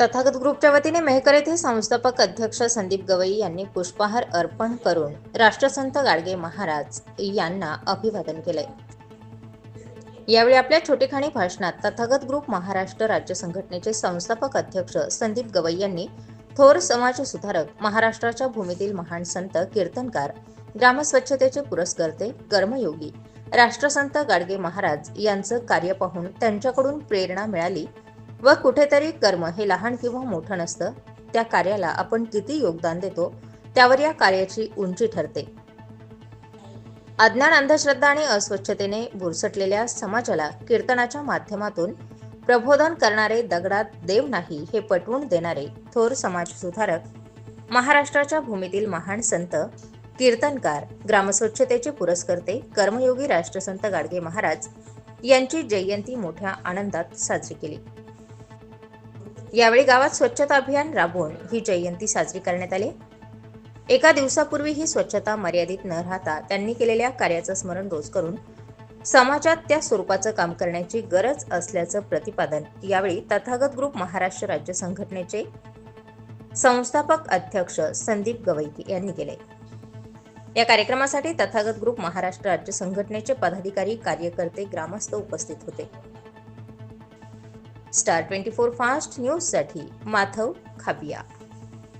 तथागत ग्रुपच्या वतीने मेहकर येथे संस्थापक अध्यक्ष संदीप गवई यांनी पुष्पहार अर्पण करून राष्ट्रसंत गाडगे महाराज यांना अभिवादन केले यावेळी आपल्या छोटेखाणी भाषणात तथागत ग्रुप महाराष्ट्र राज्य संघटनेचे संस्थापक अध्यक्ष संदीप गवई यांनी थोर समाज सुधारक महाराष्ट्राच्या भूमीतील महान संत कीर्तनकार ग्रामस्वच्छतेचे पुरस्कर्ते कर्मयोगी राष्ट्रसंत गाडगे महाराज यांचं कार्य पाहून त्यांच्याकडून प्रेरणा मिळाली व कुठेतरी कर्म हे लहान किंवा मोठं नसतं. त्या कार्याला आपण किती योगदान देतो त्यावर या कार्याची उंची ठरते. अज्ञान अंधश्रद्धा आणि अस्वच्छतेने बुरसटलेल्या समाजाला कीर्तनाच्या माध्यमातून प्रबोधन करणारे दगडात देव नाही हे पटवून देणारे थोर समाज सुधारक महाराष्ट्राच्या भूमीतील महान संत कीर्तनकार ग्रामस्वच्छतेचे पुरस्कर्ते कर्मयोगी राष्ट्रसंत गाडगे महाराज यांची जयंती मोठ्या आनंदात साजरी केली. यावेळी गावात स्वच्छता अभियान राबवून ही जयंती साजरी करण्यात आली. एका दिवसापूर्वी ही स्वच्छता मर्यादित न राहता त्यांनी केलेल्या कार्याचं स्मरण रोज करून समाजात त्या स्वरूपाचं काम करण्याची गरज असल्याचं प्रतिपादन यावेळी तथागत ग्रुप महाराष्ट्र राज्य संघटनेचे संस्थापक अध्यक्ष संदीप गवैती यांनी केले. या कार्यक्रमासाठी तथागत ग्रुप महाराष्ट्र राज्य संघटनेचे पदाधिकारी कार्यकर्ते ग्रामस्थ उपस्थित होते. स्टार ट्वेंटी फोर फास्ट न्यूजसाठी माधव खाबिया.